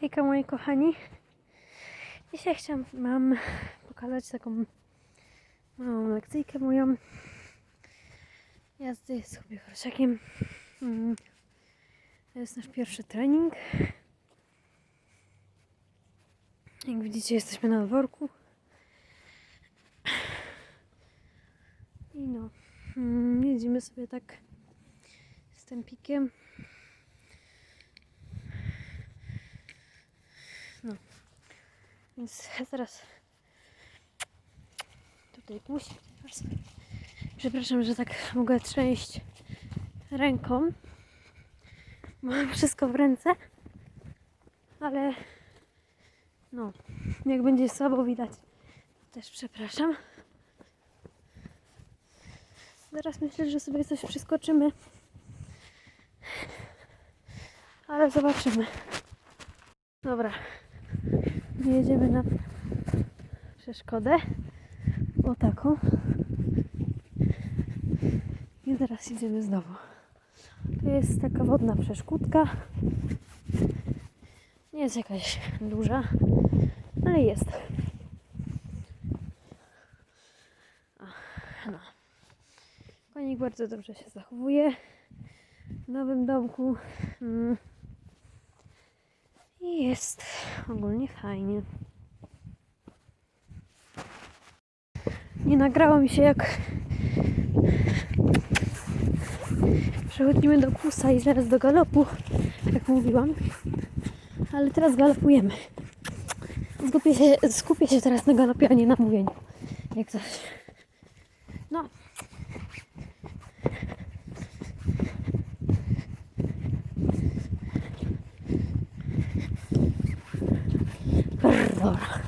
Hejka moi kochani. Dzisiaj chciałam mam pokazać taką małą lekcyjkę moją jazdy z hobby horsiakiem. Mm. To jest nasz pierwszy trening. Jak widzicie jesteśmy na dworku. I no, mm, jedziemy sobie tak z tym No. Więc teraz tutaj puść. Przepraszam, że tak mogę trzęść ręką. Mam wszystko w ręce. Ale no, jak będzie słabo widać, też przepraszam. Zaraz myślę, że sobie coś przeskoczymy. Ale zobaczymy. Dobra. Jedziemy na przeszkodę. O taką. I teraz idziemy znowu. To jest taka wodna przeszkódka. Nie jest jakaś duża, ale jest. No. Konik bardzo dobrze się zachowuje w nowym domku. Mm. Jest ogólnie fajnie. Nie nagrało mi się jak przechodzimy do kusa i zaraz do galopu, jak mówiłam. Ale teraz galopujemy. Skupię się, skupię się teraz na galopie, a nie na mówieniu. Jak coś. No. Dobra.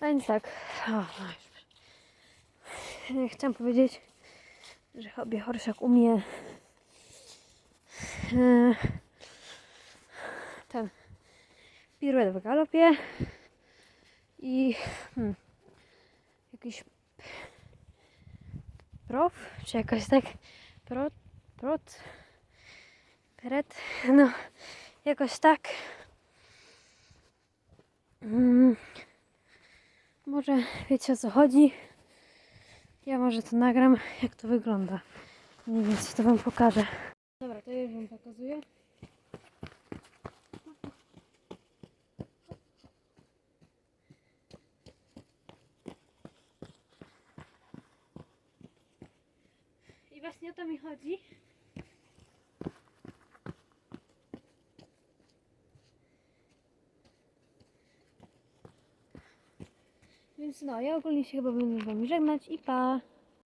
A więc tak. O. Chciałam powiedzieć, że hobby horsiak umie e, ten piruet w galopie i hmm, jakiś prof, czy jakoś tak prot, prot, peret, no jakoś tak. Mm, może wiecie o co chodzi. Ja może to nagram, jak to wygląda. Mniej więcej to wam pokażę. Dobra, to już wam pokazuję. I właśnie o to mi chodzi. Więc no, ja ogólnie się chyba będę z wami żegnać i pa!